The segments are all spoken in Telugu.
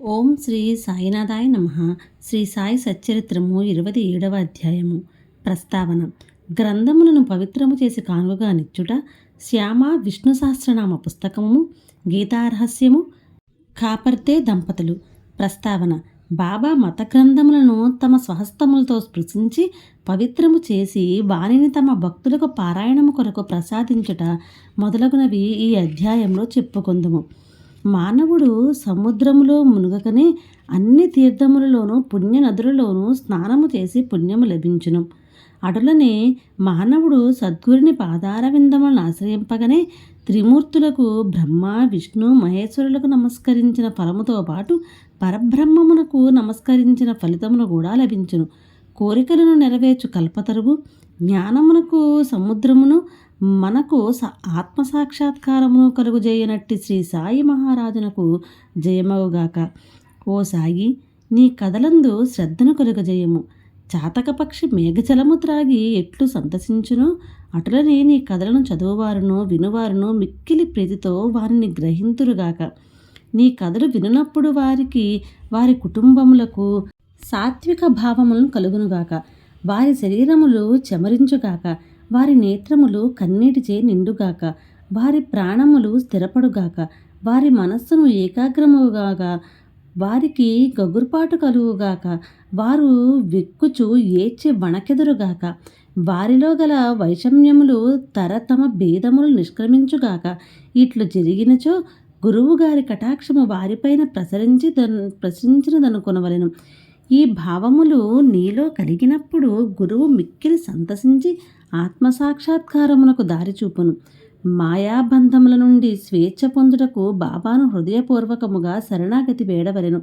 ఓం శ్రీ సాయినాథాయ నమ. శ్రీ సాయి సచ్చరిత్రము ఇరవై ఏడవ అధ్యాయము. ప్రస్తావన. గ్రంథములను పవిత్రము చేసి కానుగగా నిచ్చుట శ్యామ విష్ణు సహస్రనామ పుస్తకము గీతారహస్యము కాపర్తే దంపతులు. ప్రస్తావన. బాబా మత గ్రంథములను తమ స్వహస్తములతో స్పృశించి పవిత్రము చేసి వానిని తమ భక్తులకు పారాయణము కొరకు ప్రసాదించుట మొదలగునవి ఈ అధ్యాయంలో చెప్పుకుందుము. మానవుడు సముద్రములో మునుగకనే అన్ని తీర్థములలోనూ పుణ్య నదులలోనూ స్నానము చేసి పుణ్యము లభించును. అటులనే మానవుడు సద్గురుని పాదారవిందములను ఆశ్రయింపగానే త్రిమూర్తులకు బ్రహ్మ విష్ణు మహేశ్వరులకు నమస్కరించిన ఫలముతో పాటు పరబ్రహ్మమునకు నమస్కరించిన ఫలితమును కూడా లభించును. కోరికలను నెరవేర్చు కల్పతరువు జ్ఞానమునకు సముద్రమును మనకు ఆత్మ ఆత్మసాక్షాత్కారమును కలుగుజేయనట్టి శ్రీ సాయి మహారాజునకు జయమవుగాక ఓ సాయి నీ కథలందు శ్రద్ధను కలుగజేయము. చాతకపక్షి మేఘజలము త్రాగి ఎట్లు సంతసించునో? అటులనే నీ కథలను చదువువారును వినువారును మిక్కిలి ప్రీతితో వారిని గ్రహింతురుగాక. నీ కథలు వినునప్పుడు వారికి వారి కుటుంబములకు సాత్విక భావములను కలుగునుగాక. వారి శరీరములు చెమరించుగాక. వారి నేత్రములు కన్నీటిచే నిండుగాక వారి ప్రాణములు స్థిరపడుగాక వారి మనస్సును ఏకాగ్రముగాక వారికి గగుర్పాటు కలుగుగాక వారు వెక్కుచు ఏడ్చి వణకెదురుగాక వారిలో గల వైషమ్యములు తరతమ భేదములు నిష్క్రమించుగాక ఇట్లు జరిగినచో గురువు గారి కటాక్షము వారిపైన ప్రసరించి ప్రసరించినదనుకొనవలెను. ఈ భావములు నీలో కలిగినప్పుడు గురువు మిక్కిలి సంతసించి ఆత్మసాక్షాత్కారమునకు దారి చూపును మాయాబంధముల నుండి స్వేచ్ఛ పొందుటకు బాబాను హృదయపూర్వకముగా శరణాగతి వేడవలెను.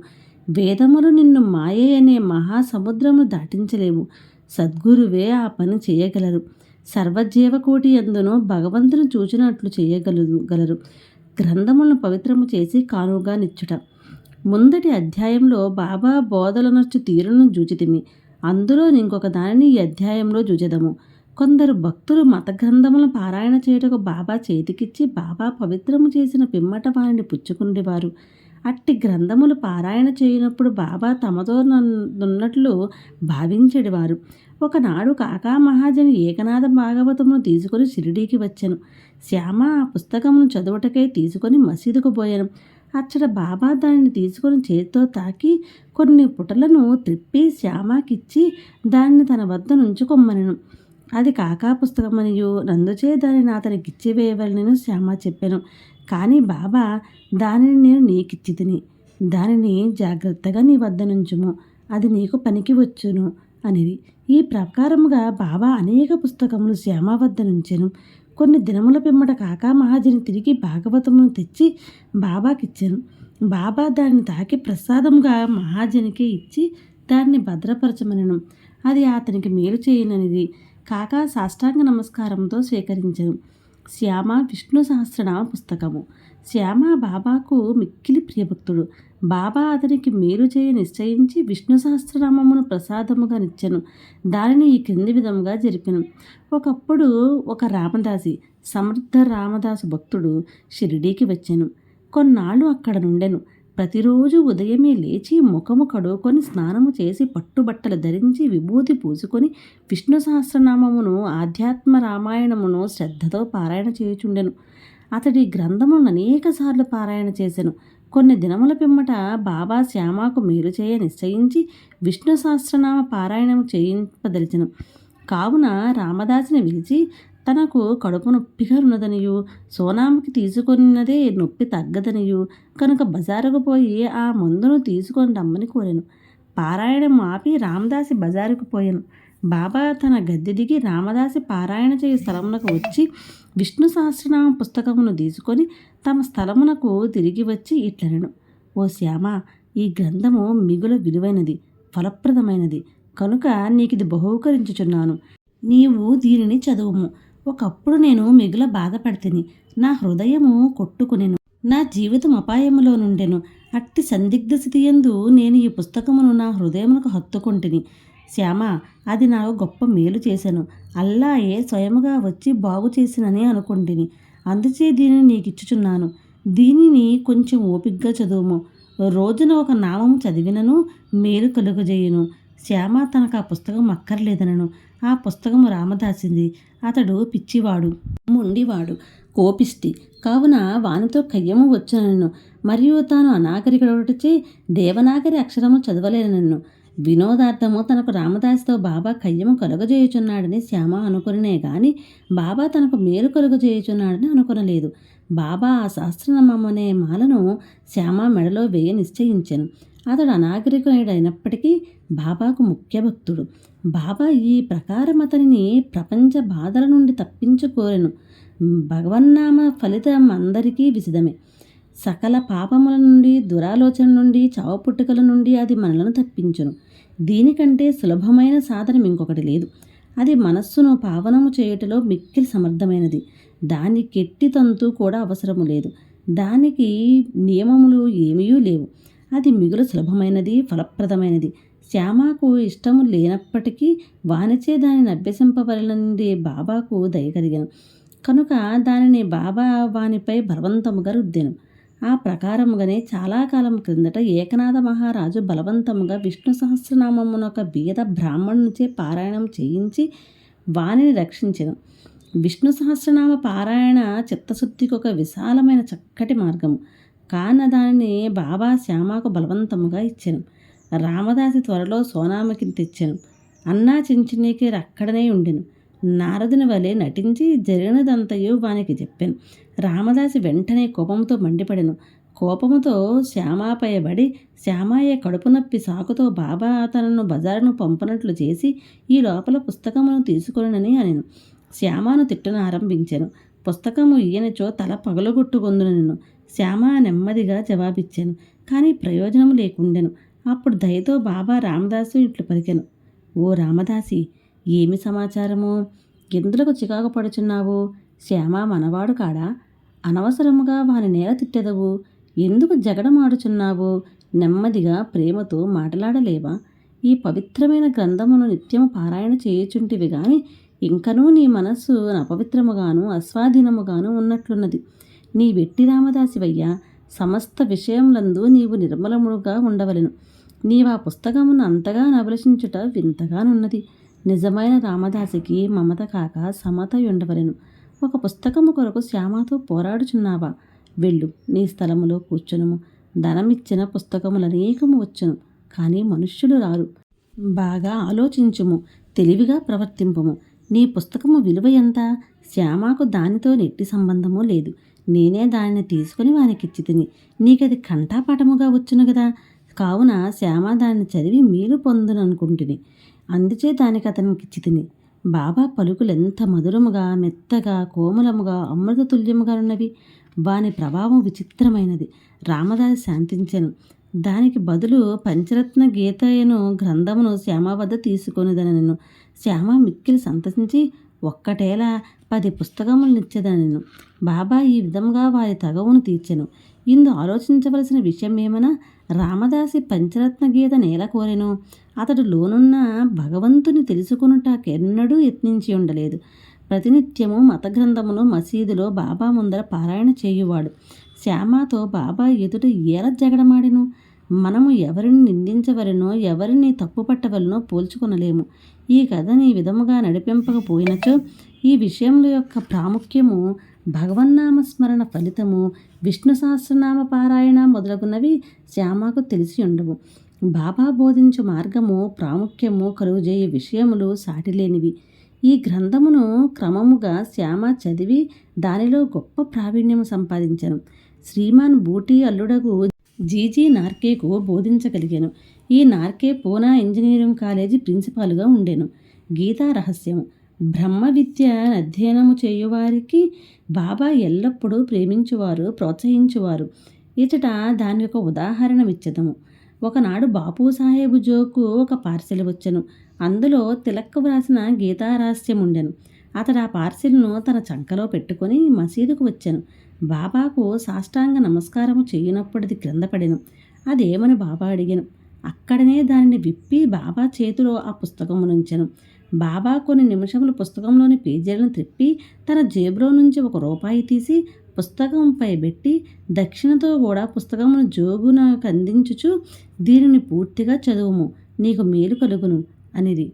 వేదములు నిన్ను మాయే అనే మహాసముద్రము దాటించలేవు. సద్గురువే ఆ పని చేయగలరు. సర్వజీవకోటి ఎందును భగవంతుని చూచినట్లు చేయగలరు గలరు. గ్రంథములను పవిత్రము చేసి కానుగా నిచ్చుట. ముందటి అధ్యాయంలో బాబా బోధలనొచ్చు తీరును జూచితిమి. అందులో ఇంకొక దానిని ఈ అధ్యాయంలో జూచెదము. కొందరు భక్తులు మత గ్రంథములను పారాయణ చేయుటకు బాబా చేతికిచ్చి బాబా పవిత్రము చేసిన పిమ్మట వారిని పుచ్చుకుండేవారు. అట్టి గ్రంథములు పారాయణ చేయనప్పుడు బాబా తమతో నున్నట్లు భావించేవారు ఒకనాడు కాకా మహాజని ఏకనాథ భాగవతమును తీసుకుని షిరిడీకి వచ్చాను. శ్యామ ఆ పుస్తకమును చదువుటకై తీసుకొని మసీదుకు పోయాను. అచ్చట బాబా దానిని తీసుకొని చేతితో తాకి కొన్ని పుటలను త్రిప్పి శ్యామాకిచ్చి దాన్ని తన వద్ద నుంచుకొమ్మనను. అది కాకా పుస్తకమనియు నందుచే దానిని అతనికి ఇచ్చివేయవలనను శ్యామ చెప్పాను. కానీ బాబా దానిని నేను నీకిచ్చి తిని దానిని జాగ్రత్తగా నీ వద్ద నుంచుము అది నీకు పనికి వచ్చును అనేది ఈ ప్రకారముగా బాబా అనేక పుస్తకములు శ్యామ వద్ద నుంచెను. కొన్ని దినముల పిమ్మట కాకా మహాజని తిరిగి భాగవతమును తెచ్చి బాబాకిచ్చాను. బాబా దాన్ని తాకి ప్రసాదంగా మహాజనికి ఇచ్చి దాన్ని భద్రపరచమనను. అది అతనికి మేలు చేయననిది. కాకా సాష్టాంగ నమస్కారంతో స్వీకరించను. శ్యామ విష్ణు సహస్రనామ పుస్తకము. శ్యామ బాబాకు మిక్కిలి ప్రియభక్తుడు. బాబా అతనికి మేలు చేయ నిశ్చయించి విష్ణు సహస్రనామమును ప్రసాదముగా నిచ్చెను. దానిని ఈ క్రింది విధముగా జరిపాను. ఒకప్పుడు ఒక రామదాసి సమర్థ రామదాసు భక్తుడు షిరిడీకి వచ్చాను. కొన్నాళ్ళు అక్కడ నుండెను. ప్రతిరోజు ఉదయమే లేచి ముఖము కడుక్కొని స్నానము చేసి పట్టుబట్టలు ధరించి విభూతి పూసుకొని విష్ణు సహస్రనామమును ఆధ్యాత్మ రామాయణమును శ్రద్ధతో పారాయణ చేయుచుండెను. అతడి గ్రంథములను అనేకసార్లు పారాయణ చేశాను కొన్ని దినముల పిమ్మట బాబా శ్యామాకు మేలు చేయ నిశ్చయించి విష్ణు సహస్రనామ పారాయణం చేయింపదలిచను. కావున రామదాసుని పిలిచి తనకు కడుపు నొప్పిగా ఉన్నదనియు సోనామికి తీసుకున్నదే నొప్పి తగ్గదనియు కనుక బజారుకు పోయి ఆ మందును తీసుకొని రమ్మని కోరాను. పారాయణం ఆపి రామదాసి బజారుకు పోయాను. బాబా తన గద్దె దిగి రామదాసి పారాయణ చేయ స్థలమునకు వచ్చి విష్ణు సహస్రనామ పుస్తకమును తీసుకొని తమ స్థలమునకు తిరిగి వచ్చి ఇట్లనను. ఓ శ్యామ ఈ గ్రంథము మిగుల విలువైనది ఫలప్రదమైనది. కనుక నీకిది బహూకరించుచున్నాను. నీవు దీనిని చదువుము. ఒకప్పుడు నేను మిగుల బాధపడితిని. నా హృదయము కొట్టుకునేను. నా జీవితం అపాయములో నుండెను. అట్టి సందిగ్ధ స్థితి ఎందు నేను ఈ పుస్తకమును నా హృదయమునకు హత్తుకుంటుని. శ్యామ అది నాకు గొప్ప మేలు చేశాను. అల్లాయే స్వయముగా వచ్చి బాగు చేసినని అనుకుంటుని. అందుచే దీనిని నీకు ఇచ్చుచున్నాను దీనిని కొంచెం ఓపిగ్గా చదువుము. రోజున ఒక నామం చదివినను మేలు కలుగజేయును. శ్యామ తనకు ఆ పుస్తకం అక్కర్లేదనను. ఆ పుస్తకం రామదాసింది. అతడు పిచ్చివాడు మొండివాడు కోపిష్టి. కావున వానితో కయ్యము వచ్చునను. మరియు తాను అనాగరికుడొకటిచే దేవనాగరి అక్షరము చదవలేనన్ను వినోదార్థము తనకు రామదాస్తో బాబా కయ్యము కలుగజేయుచున్నాడని శ్యామ అనుకునే గాని బాబా తనకు మేలు కలుగజేయుచున్నాడని అనుకునలేదు. బాబా ఆ సహస్రనామనే మాలను శ్యామ మెడలో వేయ నిశ్చయించాను. అతడు అనాగరికుడైనప్పటికీ బాబాకు ముఖ్య భక్తుడు బాబా ఈ ప్రకారం అతనిని ప్రపంచ బాధల నుండి తప్పించుకోరెను. భగవన్నామ ఫలితం అందరికీ విసిదమే. సకల పాపముల నుండి దురాలోచన నుండి చావపుట్టుకల నుండి అది మనలను తప్పించును. దీనికంటే సులభమైన సాధనం ఇంకొకటి లేదు. అది మనస్సును పావనము చేయుటలో మిక్కిలి సమర్థమైనది. దాని కెట్టి తంతు కూడా అవసరము లేదు. దానికి నియమములు ఏమీ లేవు. అది మిగులు సులభమైనది ఫలప్రదమైనది. శ్యామకు ఇష్టము లేనప్పటికీ వానిచే దానిని అభ్యసింపవలనండి బాబాకు దయ కలిగాను. కనుక దానిని బాబా వానిపై బలవంతముగా రుద్దాను. ఆ ప్రకారముగానే చాలా కాలం క్రిందట ఏకనాథ మహారాజు బలవంతముగా విష్ణు సహస్రనామమునొక బీద బ్రాహ్మణునిచే పారాయణం చేయించి వాణిని రక్షించెను. విష్ణు సహస్రనామ పారాయణ చిత్తశుద్ధికి ఒక విశాలమైన చక్కటి మార్గము. కాన దానిని బాబా శ్యామకు బలవంతముగా ఇచ్చాను. రామదాసి త్వరలో సోనామకి తెచ్చాను అన్నా చించినీకి అక్కడనే ఉండెను. నారదుని వలె నటించి జరిగినదంతయు వానికి చెప్పాను. రామదాసి వెంటనే కోపంతో మండిపడెను. కోపముతో శ్యామాపయబడి శ్యామాయ కడుపు నొప్పి సాకుతో బాబా తనను బజారును పంపనట్లు చేసి ఈ లోపల పుస్తకమును తీసుకొనని అనెను. శ్యామాను తిట్టను ఆరంభించాను. పుస్తకము ఈయనచో తల పగలగొట్టుకొందునను శ్యామ నెమ్మదిగా జవాబిచ్చాను. కానీ ప్రయోజనం లేకుండెను. అప్పుడు దయతో బాబా రామదాసు ఇట్లు పలికాను. ఓ రామదాసి ఏమి సమాచారము? ఎందులకు చికాకు పడుచున్నావు? శ్యామ మనవాడు కాడా? అనవసరముగా వాని నేల తిట్టెదవు. ఎందుకు జగడమాడుచున్నావు? నెమ్మదిగా ప్రేమతో మాట్లాడలేవా? ఈ పవిత్రమైన గ్రంథమును నిత్యము పారాయణ చేయుచుంటివి గాని ఇంకనూ నీ మనస్సు అపవిత్రముగాను అస్వాధీనముగాను ఉన్నట్లున్నది. నీ వెట్టి రామదాసివయ్యా సమస్త విషయములందు నీవు నిర్మలముగా ఉండవలెను. నీవు ఆ పుస్తకమును అంతగా నవలసించుట వింతగానున్నది. నిజమైన రామదాసికి మమత కాక సమత ఉండవలను ఒక పుస్తకము కొరకు శ్యామతో పోరాడుచున్నావా? వెళ్ళు నీ స్థలములో కూర్చునుము. ధనమిచ్చిన పుస్తకములు అనేకము వచ్చును కానీ మనుష్యులు రారు. బాగా ఆలోచించుము తెలివిగా ప్రవర్తింపుము. నీ పుస్తకము విలువ ఎంత? శ్యామకు దానితో నెట్టి సంబంధము లేదు. నేనే దానిని తీసుకుని వానికిచ్చి తిని నీకది కంఠాపాఠముగా వచ్చును కదా కావున శ్యామ దాన్ని చదివి మీరు పొందుననుకుంటుని. అందుచే దానికి అతనికి తిని బాబా పలుకులు ఎంత మధురముగా మెత్తగా కోమలముగా అమృతతుల్యముగా ఉన్నవి వాని ప్రభావం విచిత్రమైనది. రామదాసి శాంతించెను. దానికి బదులు పంచరత్న గీతయను గ్రంథమును శ్యామ వద్ద తీసుకొనిదనను. శ్యామ మిక్కిలి సంతసించి ఒక్కటేలా పది పుస్తకములనిచ్చేదనను బాబా ఈ విధంగా వారి తగవును తీర్చెను. ఇందు ఆలోచించవలసిన విషయం ఏమైనా రామదాసి పంచరత్న గీత నేల కోరెను. అతడు లోనున్న భగవంతుని తెలుసుకొనుటకెన్నడూ యత్నించి ఉండలేదు. ప్రతినిత్యము మతగ్రంథమును మసీదులో బాబా ముందర పారాయణ చేయువాడు. శ్యామతో బాబా ఎదుట ఏల జగడమాడెను? మనము ఎవరిని నిందించవలనో ఎవరిని తప్పుపట్టవలనో పోల్చుకొనలేము. ఈ కథని ఈ విధముగా నడిపింపకపోయినచో ఈ విషయముల యొక్క ప్రాముఖ్యము భగవన్నామస్మరణ ఫలితము విష్ణు సహస్రనామ పారాయణ మొదలగునవి శ్యామకు తెలిసి ఉండవు బాబా బోధించు మార్గము ప్రాముఖ్యము కలుగుజేయే విషయములు సాటిలేనివి. ఈ గ్రంథమును క్రమముగా శ్యామ చదివి దానిలో గొప్ప ప్రావీణ్యము సంపాదించను. శ్రీమాన్ బూటీ అల్లుడగు జీజీ నార్కేకు బోధించగలిగాను. ఈ నార్కే పూనా ఇంజనీరింగ్ కాలేజీ ప్రిన్సిపాల్గా ఉండెను. గీతా రహస్యము. బ్రహ్మ విద్య అధ్యయనము చేయువారికి బాబా ఎల్లప్పుడూ ప్రేమించువారు ప్రోత్సహించువారు. ఇచట దాని యొక్క ఉదాహరణ ఉదాహరణమిచ్చదము. ఒకనాడు బాపు సాహెబ్ జోకు ఒక పార్సెల్ వచ్చెను. అందులో తిలక్ వ్రాసిన గీతారాస్యం ఉండెను అతడు ఆ పార్సిల్ను తన చంకలో పెట్టుకొని మసీదుకు వచ్చాను. బాబాకు సాష్టాంగ నమస్కారము చేయనప్పటిది క్రింద పడెను అదేమని బాబా అడిగాను. అక్కడనే దానిని విప్పి బాబా చేతిలో ఆ పుస్తకము నుంచాను. బాబా కొన్ని నిమిషములు పుస్తకంలోని పేజీలను త్రిప్పి తన జేబులో నుంచి ఒక రూపాయి తీసి పుస్తకంపై పెట్టి దక్షిణతో కూడా పుస్తకమును జోగున అందించుచు దీనిని పూర్తిగా చదువుము నీకు మేలు కలుగును అనిది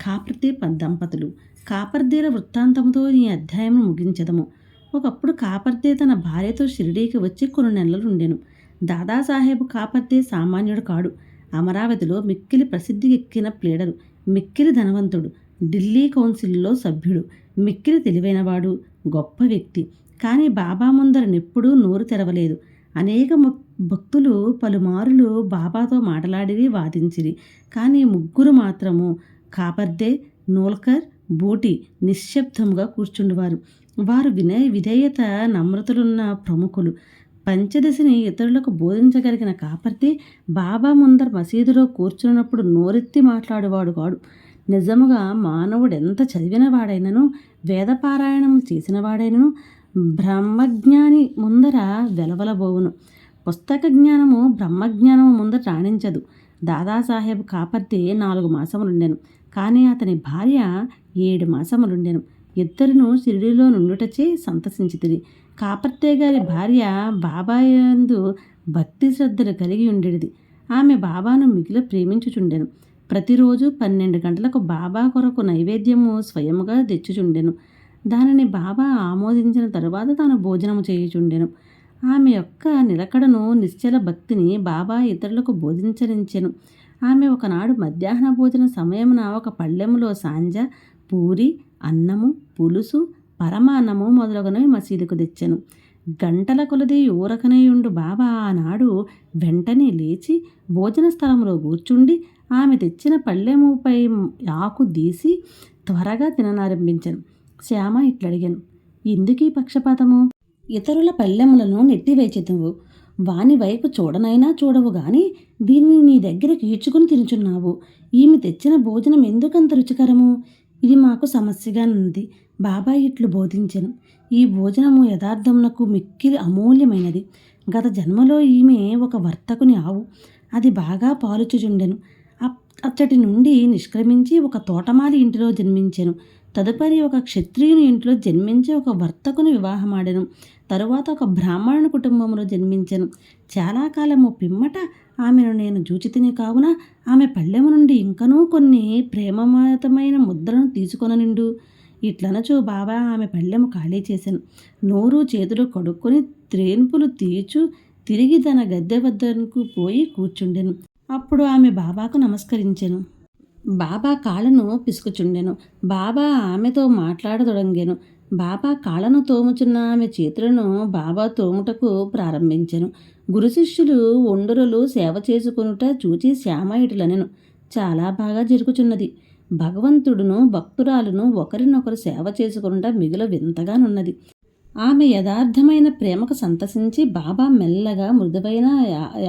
కాపర్దే దంపతులు కాపర్దేల వృత్తాంతముతో ఈ అధ్యాయం ముగించదము. ఒకప్పుడు కాపర్దే తన భార్యతో షిరిడీకి వచ్చి కొన్ని నెలలు ఉండెను దాదాసాహెబ్ కాపర్దే సామాన్యుడు కాడు. అమరావతిలో మిక్కిలి ప్రసిద్ధికెక్కిన ప్లేడరు. మిక్కిలి ధనవంతుడు ఢిల్లీ కౌన్సిల్లో సభ్యుడు మిక్కిలి తెలివైనవాడు గొప్ప వ్యక్తి. కానీ బాబా ముందరనెప్పుడూ నోరు తెరవలేదు. అనేక భక్తులు పలుమారులు బాబాతో మాట్లాడిరి వాదించిరి. కానీ ముగ్గురు మాత్రము కాపర్దే నోల్కర్ బూటి నిశ్శబ్దంగా కూర్చుండేవారు. వారు వినయ విధేయత నమ్రతలున్న ప్రముఖులు. పంచదశని ఇతరులకు బోధించగలిగిన కాపర్తి బాబా ముందర మసీదులో కూర్చున్నప్పుడు నోరెత్తి మాట్లాడేవాడు కాడు. నిజముగా మానవుడు ఎంత చదివిన వాడైనను వేదపారాయణం చేసిన వాడైనను బ్రహ్మజ్ఞాని ముందర వెలవలబోవును. పుస్తక జ్ఞానము బ్రహ్మజ్ఞానము ముందర రాణించదు. దాదాసాహెబ్ కాపర్తి నాలుగు మాసములుండెను. కానీ అతని భార్య ఏడు మాసములుండెను. ఇద్దరును షిరిడిలో నుండుటచే సంతసించితిరి. కాపర్తే గారి భార్య బాబాయందు భక్తి శ్రద్ధలు కలిగి ఉండేది ఆమె బాబాను మిగిలి ప్రేమించుచుండెను. ప్రతిరోజు పన్నెండు గంటలకు బాబా కొరకు నైవేద్యము స్వయముగా తెచ్చుచుండెను. దానిని బాబా ఆమోదించిన తరువాత తాను భోజనము చేయుచుండెను. ఆమె యొక్క నిలకడను నిశ్చల భక్తిని బాబా ఇతరులకు బోధించరించెను. ఆమె ఒకనాడు మధ్యాహ్న భోజన సమయమున ఒక పళ్ళెములో సాంజ పూరి అన్నము పులుసు పరమాన్నము మొదలగునవి మసీదుకు తెచ్చెను. గంటల కొలది ఊరకనేయుండు బాబా ఆనాడు వెంటనే లేచి భోజన స్థలంలో కూర్చుండి ఆమె తెచ్చిన పళ్ళెముపై ఆకు తీసి త్వరగా తిననారంభించాను. శ్యామ ఇట్లడిగాను ఎందుకీ పక్షపాతము? ఇతరుల పళ్ళెములను నెట్టివేచితువు. వాని వైపు చూడనైనా చూడవు గాని దీనిని నీ దగ్గరికి ఈడ్చుకుని తినుచున్నావు. ఈమె తెచ్చిన భోజనం ఎందుకంత రుచికరము? ఇది మాకు సమస్యగా ఉంది బాబాయ్ ఇట్లు బోధించను. ఈ భోజనము యథార్థమునకు మిక్కిలి అమూల్యమైనది. గత జన్మలో ఈమె ఒక వర్తకుని ఆవు. అది బాగా పాలుచుచుండెను. అచ్చటి నుండి నిష్క్రమించి ఒక తోటమాలి ఇంటిలో జన్మించెను. తదుపరి ఒక క్షత్రియుని ఇంట్లో జన్మించి ఒక వర్తకుని వివాహమాడెను. తరువాత ఒక బ్రాహ్మణుని కుటుంబంలో జన్మించెను. చాలా కాలము పిమ్మట ఆమెను నేను జూచితిని కావున ఆమె పళ్ళెము నుండి ఇంకనూ కొన్ని ప్రేమమతమైన ముద్రను తీసుకొననిండు. ఇట్లనచో బాబా ఆమె పళ్ళెము ఖాళీ చేశాను నోరు చేతులు కడుక్కొని త్రేన్పులు తీర్చు తిరిగి తన గద్దె వద్దకు పోయి కూర్చుండెను. అప్పుడు ఆమె బాబాకు నమస్కరించెను. బాబా కాళ్ళను పిసుకుచుండెను. బాబా ఆమెతో మాట్లాడదొడంగాను. బాబా కాళ్ళను తోముచున్న ఆమె చేతులను బాబా తోముటకు ప్రారంభించెను. గురు శిష్యులు ఒండరులు సేవ చేసుకునుట చూచి శ్యామ ఇటులనెను చాలా బాగా జరుగుచున్నది. భగవంతుడును భక్తురాలును ఒకరినొకరు సేవ చేసుకునుట మిగుల వింతగానున్నది. ఆమె యథార్థమైన ప్రేమకు సంతసించి బాబా మెల్లగా మృదువైన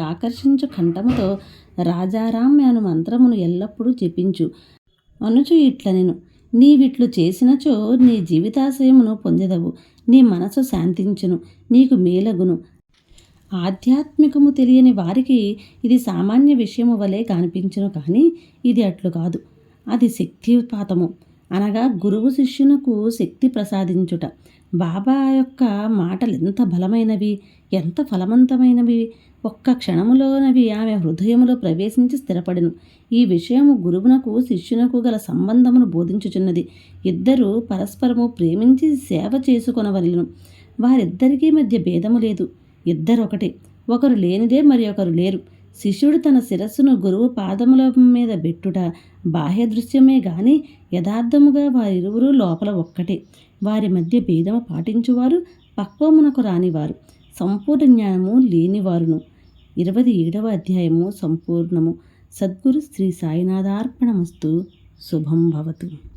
ఆకర్షించు కంఠముతో రాజారాం అను మంత్రమును ఎల్లప్పుడూ జపించు అనుచు ఇట్లనెను. నీవిట్లు చేసినచో నీ జీవితాశయమును పొందెదవు. నీ మనసు శాంతించును నీకు మేలగును. ఆధ్యాత్మికము తెలియని వారికి ఇది సామాన్య విషయము వలె కనిపించును కానీ ఇది అట్లు కాదు. అది శక్తిపాతము అనగా గురువు శిష్యునకు శక్తి ప్రసాదించుట. బాబా యొక్క మాటలు ఎంత బలమైనవి ఎంత ఫలవంతమైనవి. ఒక్క క్షణములోనవి ఆమె హృదయములో ప్రవేశించి స్థిరపడిను. ఈ విషయము గురువునకు శిష్యునకు గల సంబంధమును బోధించుచున్నది. ఇద్దరు పరస్పరము ప్రేమించి సేవ చేసుకొనవలను. వారిద్దరికీ మధ్య భేదము లేదు. ఇద్దరు ఒకరు లేనిదే మరి ఒకరు లేరు. శిష్యుడు తన శిరస్సును గురువు పాదముల మీద పెట్టుట బాహ్య దృశ్యమే గాని యథార్థముగా వారిరువురు లోపల ఒక్కటే. వారి మధ్య భేదము పాటించువారు పక్వమునకు రానివారు సంపూర్ణ జ్ఞానము లేనివారును. ఇరవై ఏడవ అధ్యాయము సంపూర్ణము. సద్గురు శ్రీ సాయినాథార్పణమస్తు. శుభం భవతు.